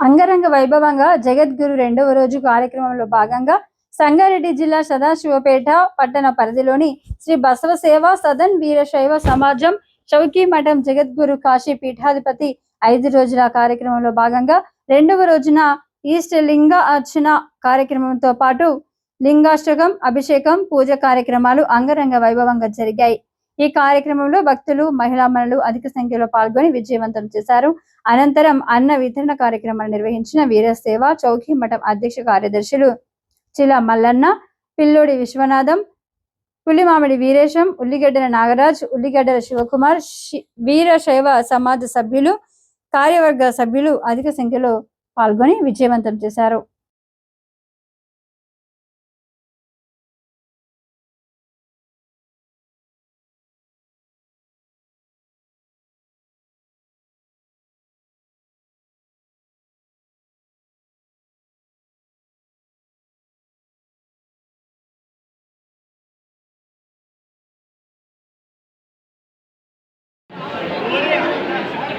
అంగరంగ వైభవంగా జగద్గురు రెండవ రోజు కార్యక్రమంలో భాగంగా సంగారెడ్డి జిల్లా సదాశివపేట పట్టణ పరిధిలోని శ్రీ బసవ సేవ సదన్ వీరశైవ సమాజం చౌకీ మఠం జగద్గురు కాశీ పీఠాధిపతి ఐదు రోజుల కార్యక్రమంలో భాగంగా రెండవ రోజున ఈస్ట్ లింగ అర్చన కార్యక్రమంతో పాటు లింగాష్టకం అభిషేకం పూజ కార్యక్రమాలు అంగరంగ వైభవంగా జరిగాయి. ఈ కార్యక్రమంలో భక్తులు మహిళామణులు అధిక సంఖ్యలో పాల్గొని విజయవంతం చేశారు. అనంతరం అన్న వితరణ కార్యక్రమాలు నిర్వహించిన వీరసేవ చౌకీ మఠం అధ్యక్ష కార్యదర్శులు చిల మల్లన్న పిల్లోడి విశ్వనాథం పులిమామిడి వీరేశం ఉల్లిగడ్డల నాగరాజ్ ఉల్లిగడ్డల శివకుమార్ వీరశైవ సమాజ సభ్యులు కార్యవర్గ సభ్యులు అధిక సంఖ్యలో పాల్గొని విజయవంతం చేశారు.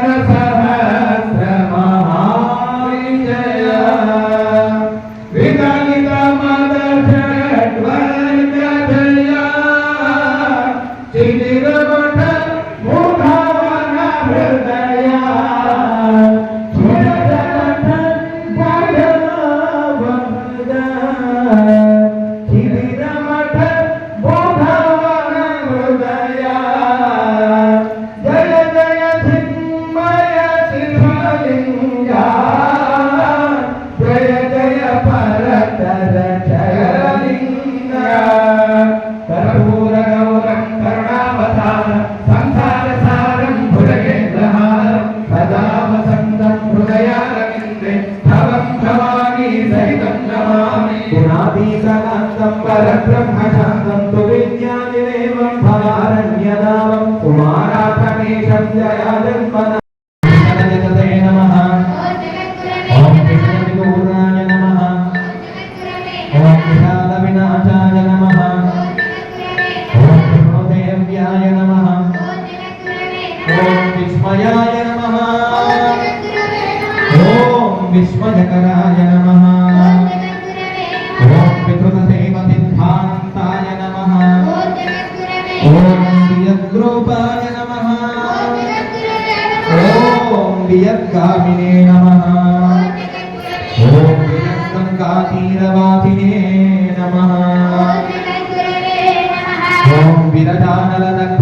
ఓం కుమారాధనేశం జయా జన్మన జగతే నమః. కృష్ణవిగౌరాయ నమః. ఓం విశాల వినాశాయ నమః. ఓం కృష్ణదేవ్యాయ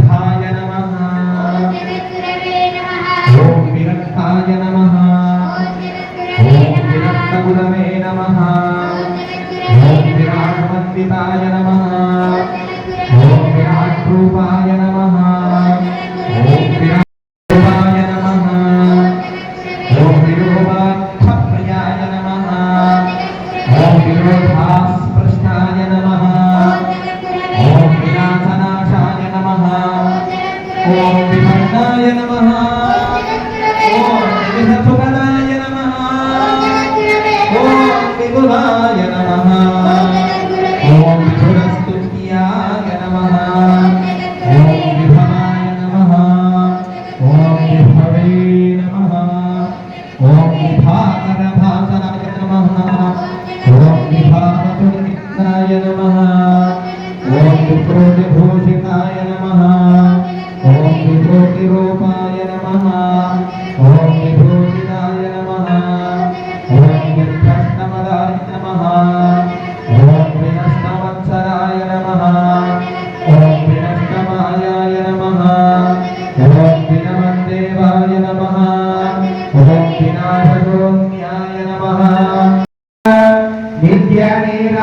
ध्यानेन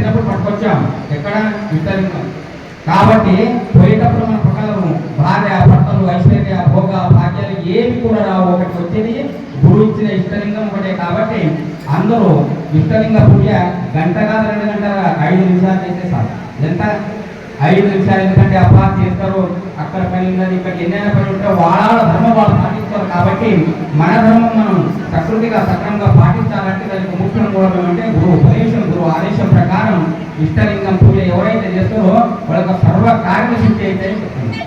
పుట్టినప్పుడు పట్టుకొచ్చాం ఎక్కడ ఇష్టలింగం కాబట్టి పోయేటప్పుడు మన పక్కన భార్య భర్తలు ఐశ్వర్య భోగ భాగ్యాలు ఏమి కూడా రావు. ఒకటి వచ్చేది గురు ఇచ్చిన ఇష్టలింగం ఒకటే. కాబట్టి అందరూ ఇష్టలింగ పూజ గంట కాదు రెండు గంటల ఐదు నిమిషాలు చేసేసారు ఎంత? ఐదు నిమిషాలు. ఎందుకంటే అబ్బా చేస్తారు. అక్కడ పని ఉన్నది. ఇక్కడ ఎన్నైనా పని ఉంటే వాళ్ళ ధర్మ వాళ్ళు కాబట్టి మన ధర్మం మనం ప్రకృతిగా సక్రమంగా పాటించాలంటే దానికి ముఖ్యం కూడా అంటే గురువు. ఉపదేశం గురువు ఆదేశం ప్రకారం ఇష్టలింగం పూజ ఎవరైతే చేస్తారో వాళ్ళకి సర్వ కార్యసిద్ధి అయితే చెప్తుంది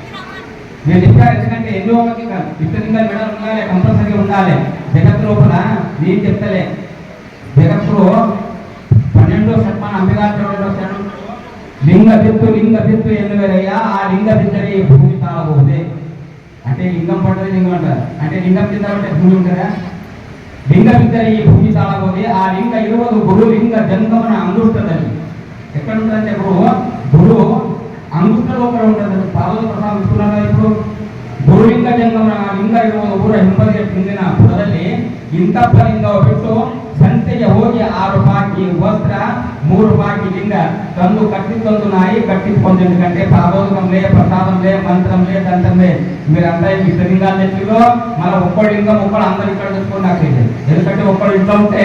నేను చెప్పాను ఎందుకంటే ఎన్నో మంది ఇష్టలింగాలు మెడలు ఉండాలి కంపల్సరీ ఉండాలి. జగత్ లోపల నేను చెప్తలే. జగత్తులో పన్నెండో శతమానం అంబేద్కర్ లింగ బిత్తు లింగ బిత్తు ఎన్నువేరయ్యా ఆ లింగ బిత్తరి భూమి తాగు అంటే లింగం పడ్డది లింగం అంటారు అంటే లింగం కింద అంటే భూమి ఉంటుందా లింగ బిత్తరి ఈ భూమి తాళబోదే ఆ లింగ ఇరువదు గురు లింగ జంగమన అంగుష్టదని ఎక్కడ ఉంటుందంటే గురువు గురువు అంగుష్ట లోపల ఉంటుంది పార్వత ప్రసాదం ఇస్తున్నారు కదా ఇప్పుడు ಗುರುಲಿಂಗ ಜಂಗಮನ ಲಿಂಗ ಇರುವ ಊರ ಹಿಂಬದಿಯ ಹಿಂದಿನ ಪುರದಲ್ಲಿ ಇಂತಪ್ಪ ಲಿಂಗ ಬಿಟ್ಟು ಸಂತೆಗೆ ಹೋಗಿ ಆರು ಬಾಕಿ ವಸ್ತ್ರ ಮೂರು ಬಾಕಿ ಲಿಂಗ ತಂದು కట్టి ತಂದು నాయి కట్టించుకొని ఎందుకంటే పాదోదకంలే ప్రసాదంలే మంత్రంలే తంత్రంలే మీరంతా ఈ లింగాలు తెచ్చిలో మన ఒక్కడు లింగం ఒక్కడు అందరు ఇక్కడ తెచ్చుకోండి నాకు తెలియదు ఎందుకంటే ఒక్కడు ఇంట్లో ఉంటే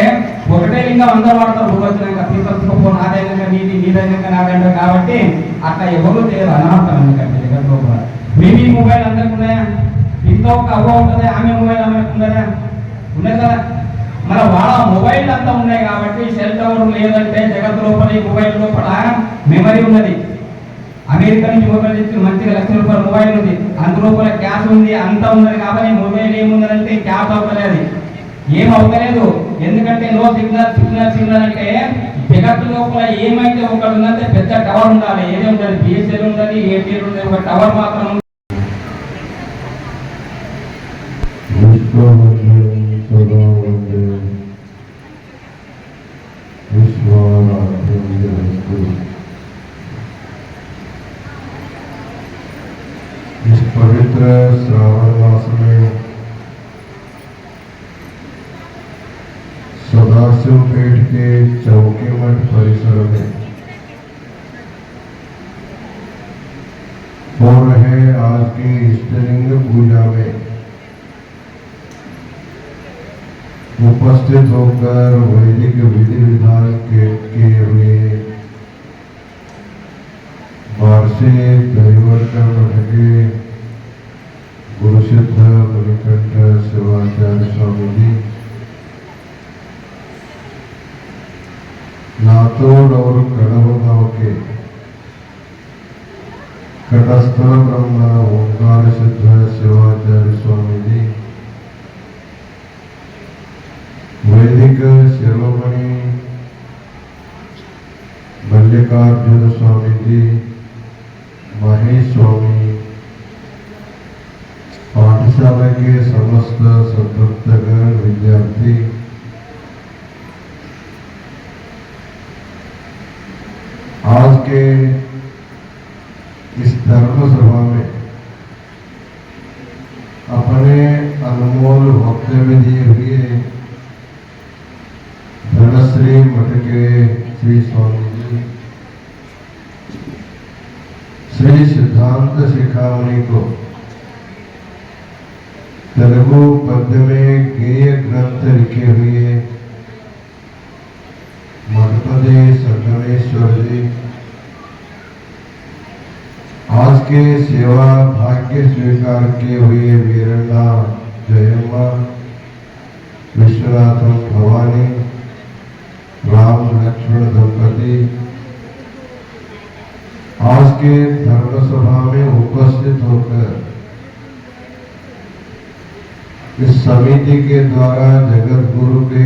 ఒకటే లింగం అందరూ వాడతారు భూపతినాక వచ్చినాక తీసుకొచ్చుకోపో నాదైనాక నీది నీదైనాక నాదంటారు కాబట్టి అట్లా ఎవరు చేయరు అనవసరం ఎందుకంటే జగత్ లోపల మీ మీ మొబైల్ అందరికి ఉన్నాయా? ఇంట్లో ఒక అవ్వ ఉంటుంది ఆమె మొబైల్ ఆమెకు ఉన్నదా? ఉన్నది కదా. మన వాళ్ళ మొబైల్ అంతా ఉన్నాయి కాబట్టి సెల్ టవర్ లేదంటే జగత్ లోపల ఈ మొబైల్ లోపల మెమరీ ఉన్నది. అమెరికా నుంచి మొబైల్ తెచ్చి మంచిగా లక్ష రూపాయల మొబైల్ ఉంది. అందులోపల క్యాష్ ఉంది అంతా ఉన్నది కాబట్టి మొబైల్ ఏముందంటే క్యాష్ అవ్వలేదు. ఏం అవ్వలేదు. ఎందుకంటే నో సిగ్నల్ సిగ్నల్ సిగ్నల్ అంటే జగత్తు లోపల ఏమైతే ఒకటి ఉందంటే పెద్ద టవర్ ఉండాలి. ఏది ఉండాలి? బిఎస్ఎల్ ఉండాలి ఏటీఎల్ ఉండాలి. ఒక టవర్ మాత్రం ఉంది. सदाशिव पेठ के चौके मठ परिसर में। हो रहे आज की इष्टलिंग पूजा में? उपस्थित होकर वैदिक विधि विधान के किए हुए वार्षिक दैवर्कन के गुरुसिद्ध मणिकंठ शिवाचार्य स्वामी जी। लातूर और कड़व गांव के कटस्थ ब्रह्म ओंकार सिद्ध शिवाचार्य स्वामी जी वैदिक शिरोमणि मल्लिकार्जुन स्वामी जी महेश के इस धर्म सभा में अपने अनमोल वक्तव्य दिए हुए धनश्री मठ के श्री स्वामी जी, श्री सिद्धांत शिखामणि को तेलुगु पद्य में गेय ग्रंथ लिखे हुए मठपति संगमेश्वर जी आज के सेवा, भाग्य स्वीकार किए हुए वीरन्ना, जयम्मा। विश्वनाथम भवानी, राम लक्ष्मण दंपति आज के धर्म सभा में उपस्थित होकर, इस समिति के द्वारा जगत गुरु के